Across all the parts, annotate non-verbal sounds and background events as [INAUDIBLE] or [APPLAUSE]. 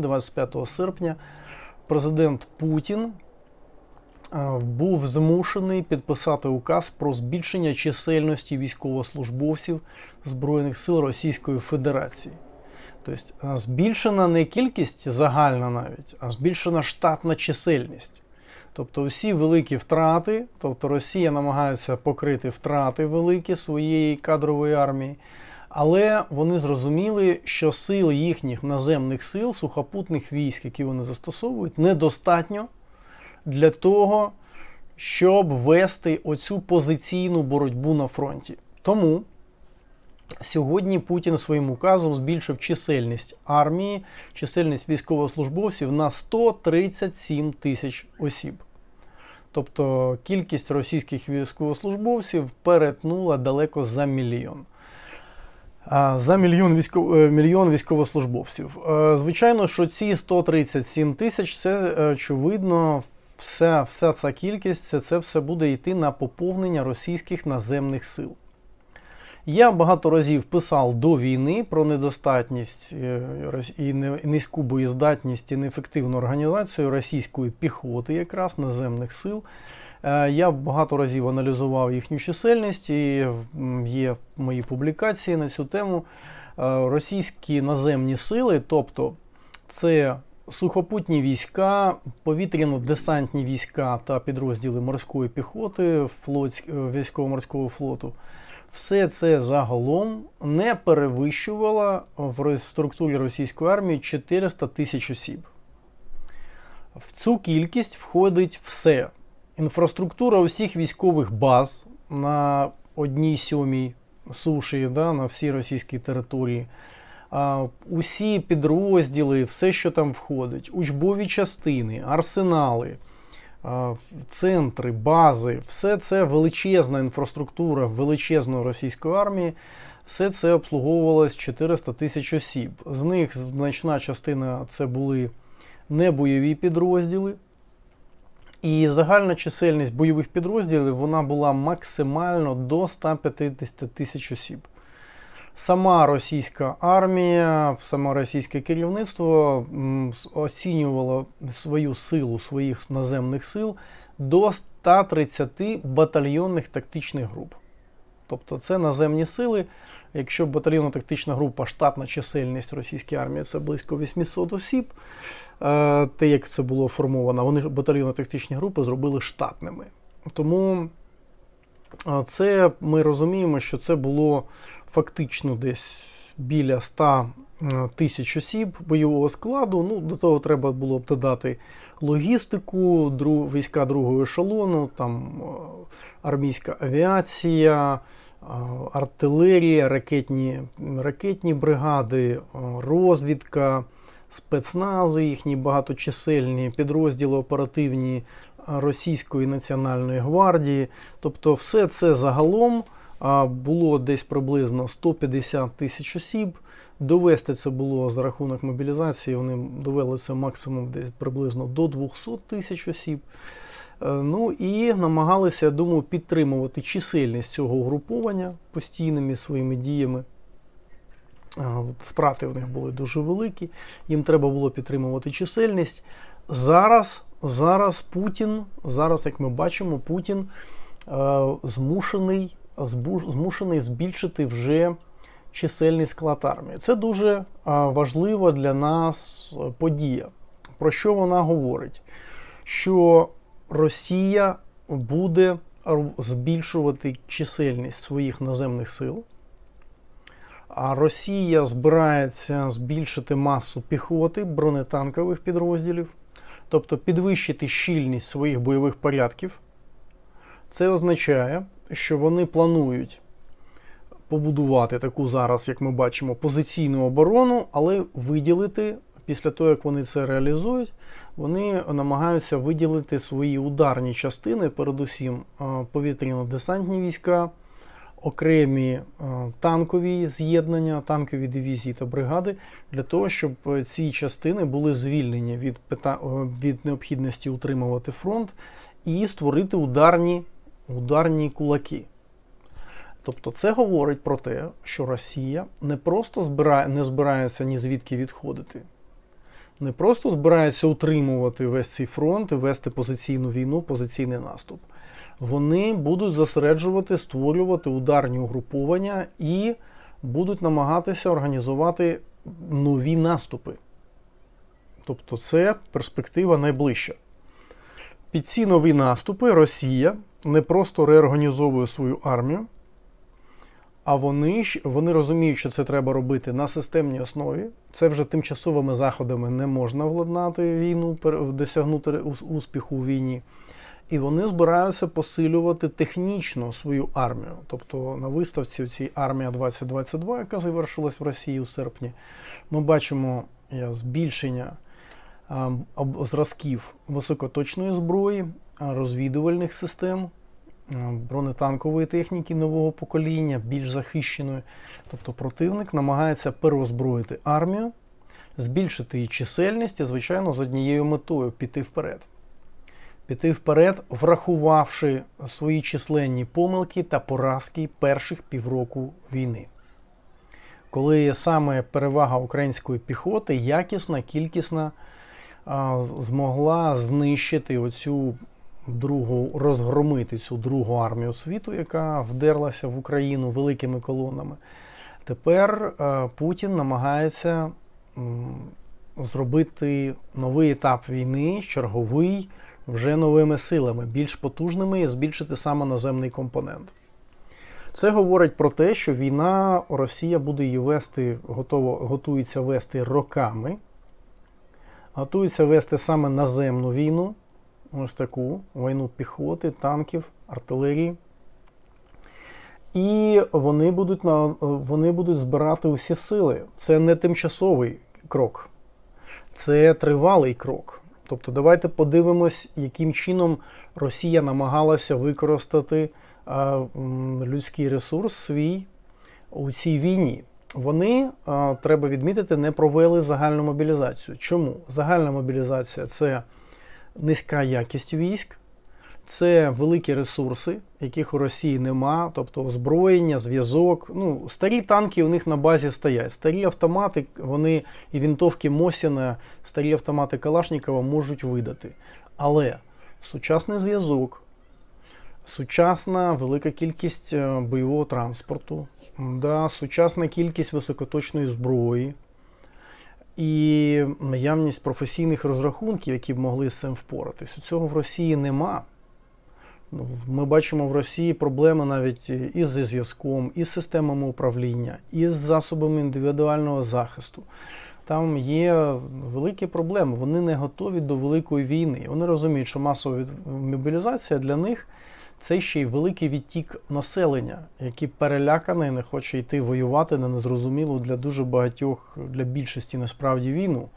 25 серпня президент Путін е, був змушений підписати указ про збільшення чисельності військовослужбовців Збройних сил Російської Федерації. Тобто е, збільшена не кількість загальна навіть, а збільшена штатна чисельність. Тобто всі великі втрати, тобто Росія намагається покрити втрати великі своєї кадрової армії. Але вони зрозуміли, що сил їхніх наземних сил, сухопутних військ, які вони застосовують, недостатньо для того, щоб вести оцю позиційну боротьбу на фронті. Тому сьогодні Путін своїм указом збільшив чисельність армії, чисельність військовослужбовців на 137 тисяч осіб. Тобто кількість російських військовослужбовців перетнула далеко за мільйон. За мільйон, військов... е, мільйон військовослужбовців. Е, Звичайно, що ці 137 тисяч це е, очевидно, вся, вся ця кількість, це, це все буде йти на поповнення російських наземних сил. Я багато разів писав до війни про недостатність і низьку боєздатність і неефективну організацію російської піхоти, якраз наземних сил. Е, Я багато разів аналізував їхню чисельність, і є мої публікації на цю тему. Е, Російські наземні сили, тобто це сухопутні війська, повітряно-десантні війська та підрозділи морської піхоти, е, військово-морського флоту. Все це загалом не перевищувало в структурі російської армії 400 тисяч осіб. В цю кількість входить все. Інфраструктура усіх військових баз на одній сьомій суші, да, на всій російській території. А, усі підрозділи, все, що там входить, учбові частини, арсенали, а, центри, бази, все це величезна інфраструктура величезної російської армії. Все це обслуговувалось 400 тисяч осіб. З них значна частина це були небойові підрозділи. І загальна чисельність бойових підрозділів вона була максимально до 150 тисяч осіб. Сама російська армія, саме російське керівництво оцінювало свою силу своїх наземних сил до 130 батальйонних тактичних груп. Тобто це наземні сили. Якщо батальйонна тактична група, штатна чисельність російської армії це близько 800 осіб, е, те, як це було формовано, вони ж батальйонно-тактичні групи зробили штатними. Тому е, це ми розуміємо, що це було фактично десь біля 100 е, тисяч осіб бойового складу. Ну, до того треба було б додати логістику, дру- війська другого ешелону, там е, армійська авіація, е, артилерія, ракетні, ракетні бригади, е, розвідка, спецнази їхні багаточисельні, підрозділи оперативні е, Російської національної гвардії. Тобто, все це загалом було десь приблизно 150 тисяч осіб. Довести це було за рахунок мобілізації. Вони довели це максимум десь приблизно до 200 тисяч осіб. Е, Ну і намагалися, я думаю, підтримувати чисельність цього угруповання постійними своїми діями. Втрати в них були дуже великі. Їм треба було підтримувати чисельність. Зараз, зараз Путін, зараз, як ми бачимо, Путін е, змушений, змушений збільшити вже чисельний склад армії. Це дуже важлива для нас подія. Про що вона говорить? Що Росія буде збільшувати чисельність своїх наземних сил. А Росія збирається збільшити масу піхоти, бронетанкових підрозділів, тобто підвищити щільність своїх бойових порядків. Це означає, що вони планують побудувати таку зараз, як ми бачимо, позиційну оборону, але виділити, після того, як вони це реалізують, вони намагаються виділити свої ударні частини, передусім е, повітряно-десантні війська, окремі е, танкові з'єднання, танкові дивізії та бригади, для того, щоб е, ці частини були звільнені від, від необхідності утримувати фронт і створити ударні, ударні кулаки. Тобто це говорить про те, що Росія не просто збирає, не збирається ні звідки відходити. не просто збираються утримувати весь цей фронт і вести позиційну війну, позиційний наступ. Вони будуть зосереджувати, створювати ударні угруповання і будуть намагатися організувати нові наступи. Тобто це перспектива найближча. Під ці нові наступи Росія не просто реорганізовує свою армію, а вони, ж- вони розуміють, що це треба робити на системній основі. Це вже тимчасовими заходами не можна владнати війну, досягнути успіху у війні. І вони збираються посилювати технічно свою армію. Тобто на виставці цій армія 2022, яка завершилась в Росії у серпні, ми бачимо збільшення зразків високоточної зброї, розвідувальних систем, бронетанкової техніки нового покоління, більш захищеної. Тобто противник намагається переозброїти армію, збільшити її чисельність і, звичайно, з однією метою піти вперед. Піти вперед, врахувавши свої численні помилки та поразки перших півроку війни. Коли саме перевага української піхоти якісна, кількісна, змогла знищити оцю другу, розгромити цю другу армію світу, яка вдерлася в Україну великими колонами. Тепер е, Путін намагається зробити новий етап війни, черговий, вже новими силами, більш потужними і збільшити саме наземний компонент. Це говорить про те, що війна Росія буде її вести, готово, готується вести роками. Готується вести саме наземну війну, ось таку війну піхоти, танків, артилерії. І вони будуть, на, вони будуть збирати усі сили. Це не тимчасовий крок, це тривалий крок. Тобто, давайте подивимось, яким чином Росія намагалася використати а, людський ресурс свій у цій війні. Вони, а, треба відмітити, не провели загальну мобілізацію. Чому? Загальна мобілізація це низька якість військ, це великі ресурси, яких у Росії нема, тобто озброєння, зв'язок. Ну, старі танки у них на базі стоять. Старі автомати, вони і вінтовки Мосіна, старі автомати Калашникова можуть видати. Але сучасний зв'язок, сучасна велика кількість е, бойового транспорту, да, сучасна кількість високоточної зброї і наявність професійних розрахунків, які б могли з цим впоратись. Цього в Росії нема. Ну, Ми бачимо в Росії проблеми навіть із зі зв'язком, із системами управління, із засобами індивідуального захисту. Там є великі проблеми. Вони не готові до великої війни. Вони розуміють, що масова мобілізація для них це ще й великий відтік населення, яке перелякане і не хоче йти воювати на незрозумілу для дуже багатьох, для більшості насправді війну.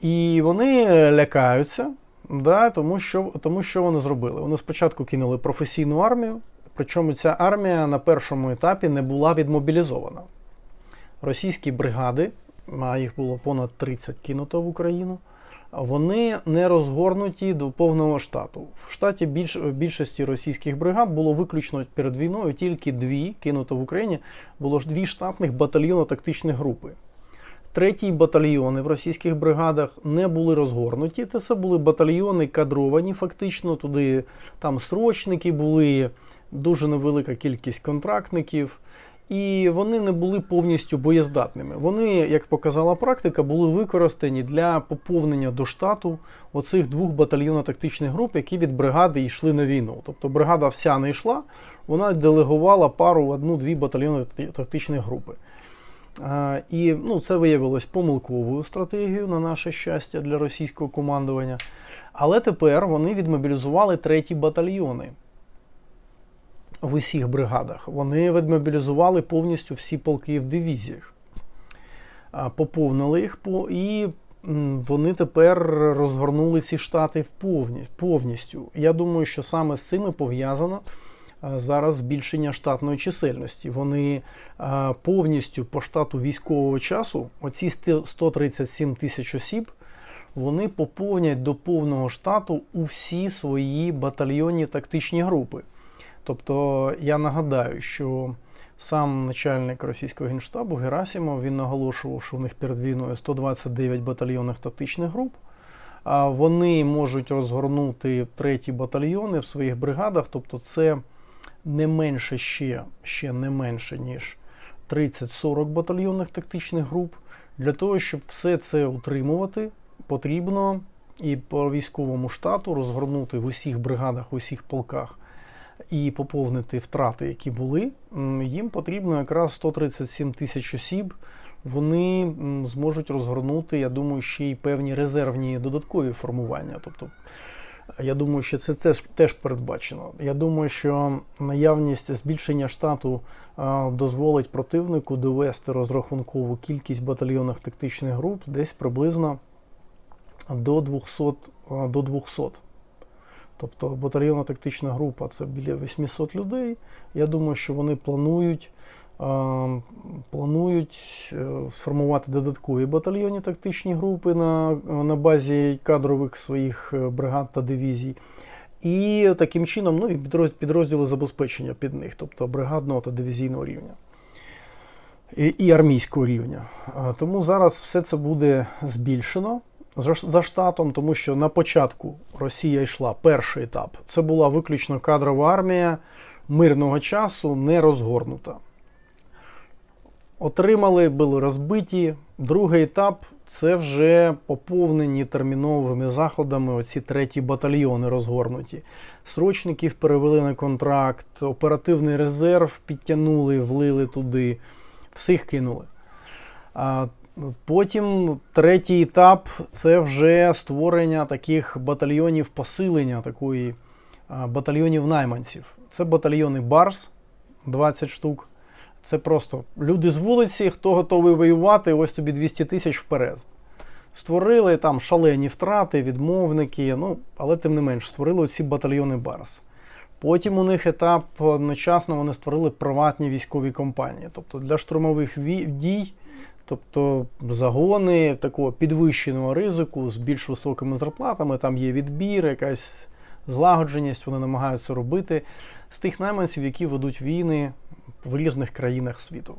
І вони лякаються, да, тому, що, тому що вони зробили. Вони спочатку кинули професійну армію, причому ця армія на першому етапі не була відмобілізована. Російські бригади, а їх було понад 30 кинуто в Україну, вони не розгорнуті до повного штату. В штаті більш, більшості російських бригад було виключно перед війною тільки дві кинуто в Україні, було ж дві штатних батальйонно-тактичних групи. Третій батальйони в російських бригадах не були розгорнуті. Це були батальйони кадровані, фактично. Туди там срочники були, дуже невелика кількість контрактників. І вони не були повністю боєздатними. Вони, як показала практика, були використані для поповнення до штату оцих двох батальйонно-тактичних груп, які від бригади йшли на війну. Тобто бригада вся не йшла, вона делегувала пару одну-дві батальйонно-тактичні групи. А, І ну, це виявилось помилковою стратегією на наше щастя для російського командування. Але тепер вони відмобілізували треті батальйони в усіх бригадах. Вони відмобілізували повністю всі полки в дивізіях, поповнили їх по- і вони тепер розгорнули ці штати повністю. Я думаю, що саме з цим і пов'язано зараз збільшення штатної чисельності. Вони повністю по штату військового часу, оці сти- 137 тисяч осіб, вони поповнять до повного штату усі свої батальйонні тактичні групи. Тобто я нагадаю, що Сам начальник російського генштабу Герасимов він наголошував, що у них перед війною 129 батальйонних тактичних груп. А вони можуть розгорнути треті батальйони в своїх бригадах, тобто це не менше ще, ще не менше, ніж 30-40 батальйонних тактичних груп. Для того, щоб все це утримувати, потрібно і по військовому штату розгорнути в усіх бригадах, в усіх полках і поповнити втрати, які були. Їм потрібно якраз 137 тисяч осіб. Вони зможуть розгорнути, я думаю, ще й певні резервні додаткові формування. Тобто, я думаю, що це теж, теж передбачено. Я думаю, що наявність збільшення штату дозволить противнику довести розрахункову кількість батальйонних тактичних груп десь приблизно до 200. До 200. Тобто батальйонна тактична група це біля 800 людей. Я думаю, що вони планують, планують е, сформувати додаткові батальйонні тактичні групи на, на базі кадрових своїх е, бригад та дивізій. І таким чином ну, і підроз- підрозділи забезпечення під них, тобто бригадного та дивізійного рівня. І, і армійського рівня. Тому зараз все це буде збільшено за, штатом, тому що на початку Росія йшла перший етап. Це була виключно кадрова армія мирного часу, не розгорнута. Отримали, були розбиті. Другий етап це вже поповнені терміновими заходами. Оці треті батальйони розгорнуті. Срочників перевели на контракт, оперативний резерв підтягнули, влили туди, всіх кинули. Потім третій етап це вже створення таких батальйонів посилення, такої батальйонів найманців. Це батальйони Барс, 20 штук. Це просто люди з вулиці, хто готовий воювати, ось тобі 200 тисяч вперед. Створили там шалені втрати, відмовники, ну, але тим не менш, створили ці батальйони Барс. Потім у них етап одночасно вони створили приватні військові компанії. Тобто для штурмових дій, тобто загони такого підвищеного ризику з більш високими зарплатами, там є відбір, якась злагодженість, вони намагаються робити з тих найманців, які ведуть війни в різних країнах світу.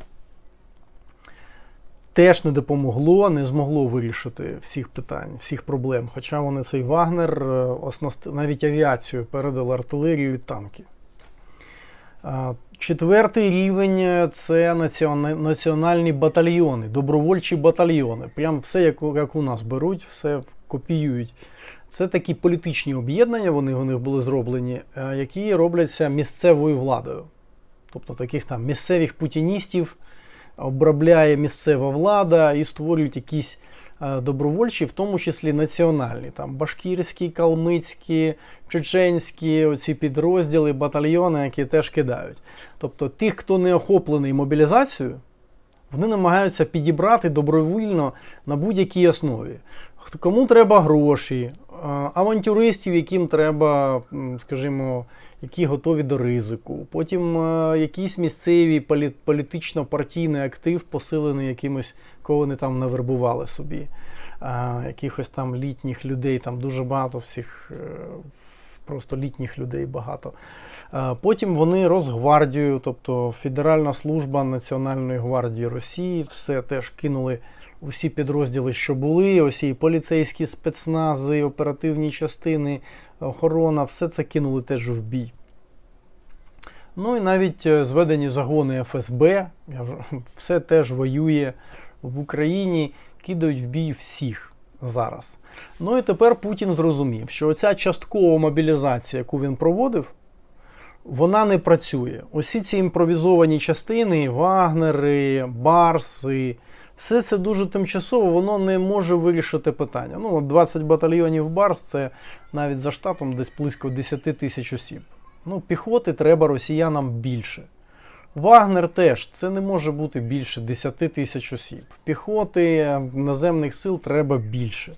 Теж не допомогло, не змогло вирішити всіх питань, всіх проблем. Хоча вони цей Вагнер е, оснасти- навіть авіацію передали артилерію і танки. Четвертий рівень е, це національні батальйони, добровольчі батальйони. Прям все, як, у- нас беруть, все копіюють. Це такі політичні об'єднання, вони них були зроблені, е, які робляться місцевою владою. Тобто таких там місцевих путіністів обробляє місцева влада і створюють якісь добровольчі, в тому числі національні, там башкірські, калмицькі, чеченські, оці підрозділи, батальйони, які теж кидають. Тобто тих, хто не охоплений мобілізацією, вони намагаються підібрати добровільно на будь-якій основі. Кому треба гроші, е, авантюристів, яким треба, скажімо, які готові до ризику. Потім е, якийсь місцевий політично-партійний актив, посилений якимось, кого вони там навербували собі. Е, якихось там літніх людей, там дуже багато всіх, е, просто літніх людей багато. Потім вони Росгвардію, тобто Федеральна служба Національної гвардії Росії, все теж кинули усі підрозділи, що були, усі поліцейські спецнази, оперативні частини, охорона, все це кинули теж в бій. Ну і навіть е, зведені загони ФСБ, [LAUGHS] все теж воює в Україні, кидають в бій всіх зараз. Ну і тепер Путін зрозумів, що оця часткова мобілізація, яку він проводив, вона не працює. Усі ці імпровізовані частини, Вагнери, Барси, все це дуже тимчасово, воно не може вирішити питання. Ну, от 20 батальйонів Барс це навіть за штатом десь близько 10 тисяч осіб. Ну, піхоти треба росіянам більше. Вагнер теж це не може бути більше 10 тисяч осіб. Піхоти е, наземних сил треба більше.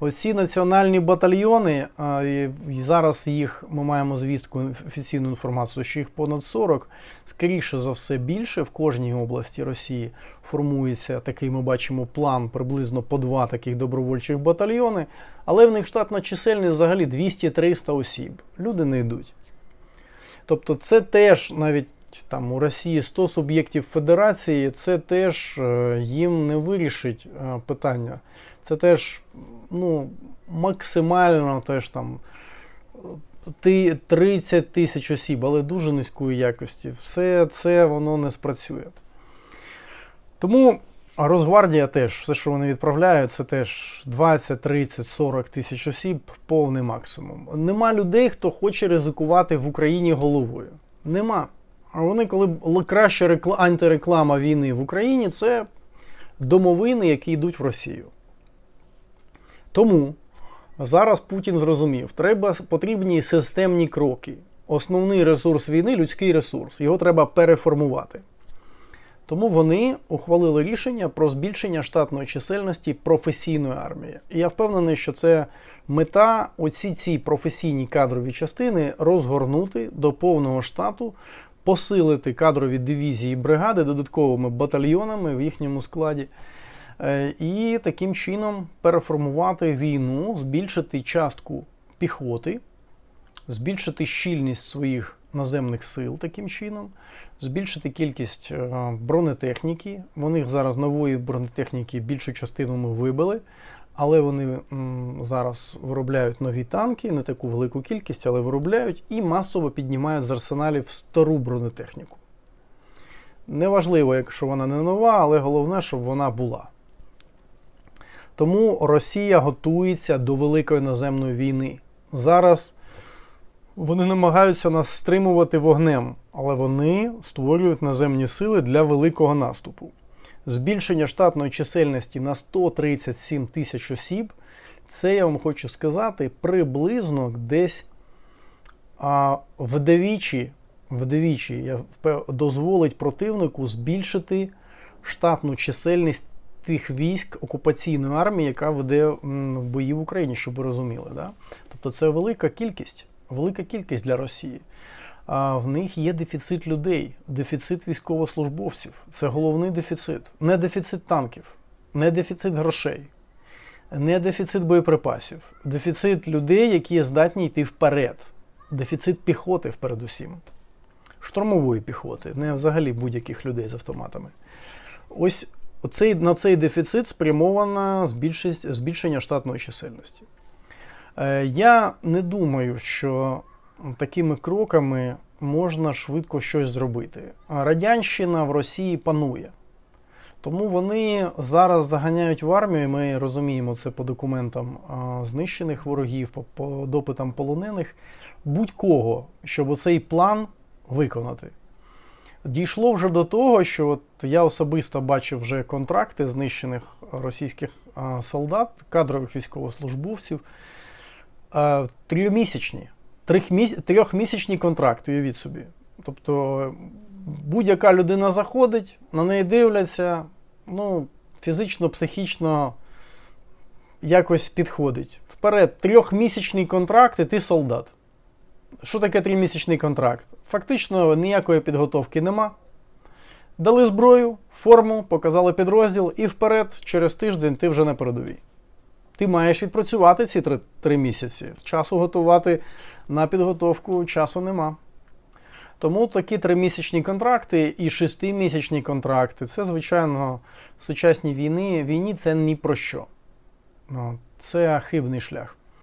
Оці національні батальйони, а, і зараз їх ми маємо звістку офіційну інформацію, що їх понад 40, скоріше за все більше в кожній області Росії формується такий, ми бачимо, план приблизно по два таких добровольчих батальйони, але в них штатна чисельність взагалі 200-300 осіб. Люди не йдуть. Тобто, це теж навіть там у Росії 100 суб'єктів федерації, це теж е, їм не вирішить е, питання. Це теж ну, максимально теж там 30 тисяч осіб, але дуже низької якості. Все це воно не спрацює. Тому Росгвардія теж, все, що вони відправляють, це теж 20, 30, 40 тисяч осіб, повний максимум. Нема людей, хто хоче ризикувати в Україні головою. Нема. Вони, коли краща рекла... антиреклама війни в Україні, це домовини, які йдуть в Росію. Тому зараз Путін зрозумів, треба, потрібні системні кроки. Основний ресурс війни людський ресурс. Його треба переформувати. Тому вони ухвалили рішення про збільшення штатної чисельності професійної армії. І я впевнений, що це мета оці ці професійні кадрові частини розгорнути до повного штату, посилити кадрові дивізії бригади додатковими батальйонами в їхньому складі. Е, І таким чином переформувати війну, збільшити частку піхоти, збільшити щільність своїх наземних сил таким чином, збільшити кількість е, бронетехніки. Вони зараз нової бронетехніки більшу частину ми вибили, але вони м, зараз виробляють нові танки, не таку велику кількість, але виробляють і масово піднімають з арсеналів стару бронетехніку. Неважливо, якщо вона не нова, але головне, щоб вона була. Тому Росія готується до великої наземної війни. Зараз вони намагаються нас стримувати вогнем, але вони створюють наземні сили для великого наступу. Збільшення штатної чисельності на 137 тисяч осіб, це я вам хочу сказати, приблизно десь а, вдвічі, вдвічі я дозволить противнику збільшити штатну чисельність тих військ окупаційної армії, яка веде м, бої в Україні, щоб ви розуміли. Да? Тобто це велика кількість, велика кількість для Росії. А в них є дефіцит людей, дефіцит військовослужбовців. Це головний дефіцит. Не дефіцит танків, не дефіцит грошей, не дефіцит боєприпасів, дефіцит людей, які здатні йти вперед. Дефіцит піхоти, передусім. Штурмової піхоти, не взагалі будь-яких людей з автоматами. Ось оцей, на цей дефіцит спрямовано збільшення штатної чисельності. Е, Я не думаю, що такими кроками можна швидко щось зробити. Радянщина в Росії панує. Тому вони зараз заганяють в армію, ми розуміємо це по документам знищених ворогів, по, допитам полонених, будь-кого, щоб оцей план виконати. Дійшло вже до того, що от я особисто бачив вже контракти знищених російських солдат, кадрових військовослужбовців, а, трьохмісячні. Трьохміс- Трьохмісячні уявіть собі. Тобто будь-яка людина заходить, на неї дивляться, ну, фізично, психічно якось підходить. Вперед, трьохмісячний контракт, і ти солдат. Що таке тримісячний контракт? Фактично ніякої підготовки нема. Дали зброю, форму, показали підрозділ, і вперед, через тиждень ти вже на передовій. Ти маєш відпрацювати ці три, три місяці. Часу готувати на підготовку часу нема. Тому такі тримісячні контракти і шестимісячні контракти це, звичайно, в сучасній війні, війні це ні про що. Ну, Це хибний шлях.